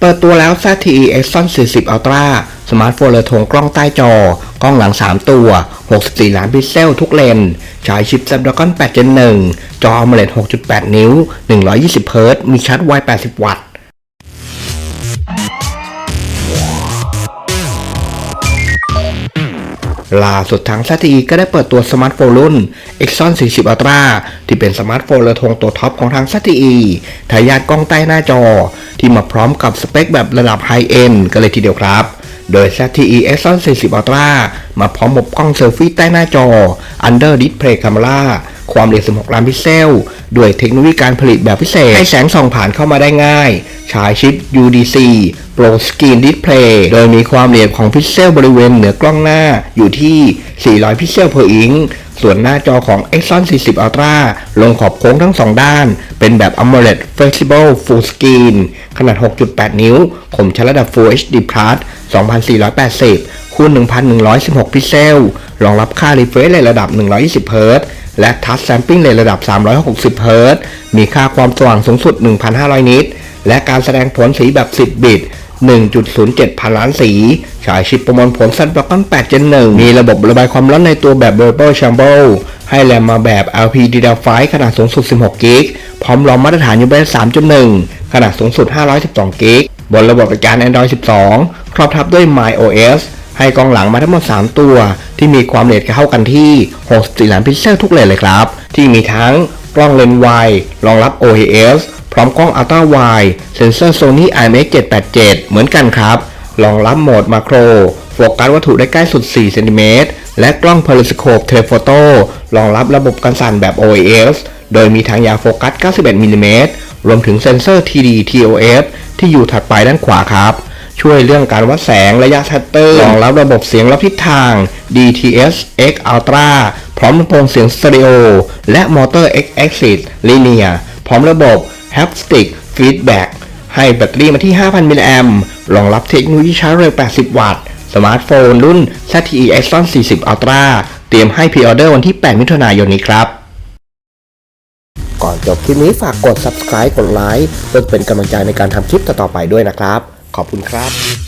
เปิดตัวแล้ว ZTE Exxon 40 Ultra สมาร์ทโฟนเรือธงกล้องใต้จอ กล้องหลัง 3 ตัว 64 ล้านพิกเซลทุกเลนใช้ชิป Snapdragon 8 Gen 1 จอ AMOLED 6.8 นิ้ว 120 Hz มีชาร์จไว 80 วัตต์ล่าสุดทาง ZTE ก็ได้เปิดตัวสมาร์ทโฟนรุ่น Exxon 40 Ultra ที่เป็นสมาร์ทโฟนเรือธงตัวท็อปของทาง ZTE ทายาทกล้องใต้หน้าจอ ที่มาพร้อมกับสเปคแบบระดับไฮเอ็นกันเลยทีเดียวครับ โดย ZTE e x o n 40 Ultra มาพร้อมกับกล้องเซลฟี่ใต้หน้าจอ Under Display Camera ความละเอียด16 ล้านพิกเซล ด้วยเทคโนโลยีการผลิตแบบพิเศษ ให้แสงส่องผ่านเข้ามาได้ง่ายฉายชิป UDC Pro Screen Display โดยมีความละเอียดของพิกเซลบริเวณเหนือกล้องหน้าอยู่ที่ 400 พิกเซล per inch ส่วนหน้าจอของ Exxon 40 Ultra ลงขอบโค้งทั้งสองด้าน เป็นแบบ AMOLED Flexible Full Screen ขนาด 6.8 นิ้ว คมชัดระดับ Full HD Plus 2480 คูณ 1116 พิกเซล รองรับค่า refresh rate ระดับ 120 Hz และ Touch Sampling Rate ระดับ 360 Hz มีค่าความสว่างสูงสุด 1,500 นิตและการแสดงผลสีแบบ 10 บิต 1.07 พันล้านสี ฉายชิปประมวลผล Snapdragon 8 Gen 1 มีระบบระบายความร้อนในตัวแบบ Variable Chamber ให้แรมมาแบบ LPDDR5 ขนาดสูงสุด 16 กิก พร้อมรองมาตรฐาน UBS 3.1 ขนาดสูงสุด 512 กิก บนระบบจัดการ Android 12 ครอบทับด้วย MyOS ให้กล้องหลังมาทั้งหมด 3 ตัว ที่มีความละเอียดเข้ากันที่ 64 ล้านพิกเซลทุกเลนเลยครับ ที่มีทั้งกล้องเลนส์ไวรองรับ OIS พร้อมกล้อง Ultra Wide เซ็นเซอร์ Sony IMX787 เหมือนกันครับรองรับโหมดมาโคร โฟกัสวัตถุได้ใกล้สุด 4 เซนติเมตร และกล้อง Periscope Telephoto รองรับระบบการสั่นแบบ OIS โดยมีทางยาวโฟกัส 91มิลลิเมตรรวมถึงเซ็นเซอร์ TD TOF ที่อยู่ถัดไปด้านขวาครับ ช่วยเรื่องการวัดแสงระยะชัตเตอร์ รองรับระบบเสียงรับทิศทาง DTS X Ultra พร้อมลำโพงเสียงสเตอริโอและมอเตอร์ X Axis Linear พร้อมระบบ Haptic Feedback ให้แบตเตอรี่มาที่ 5,000 มิลลิแอมรองรับเทคโนโลยีชาร์จเร็ว 80 วัตต์ สมาร์ทโฟนรุ่น ZTE Exxon 40 Ultra เตรียมให้พรีออเดอร์วันที่ 8 มิถุนายนนี้ครับ ก่อนจบคลิปนี้ฝากกด subscribe กดไลค์เพื่อเป็นกำลังใจในการทำคลิปต่อๆไปด้วยนะครับ ขอบคุณครับ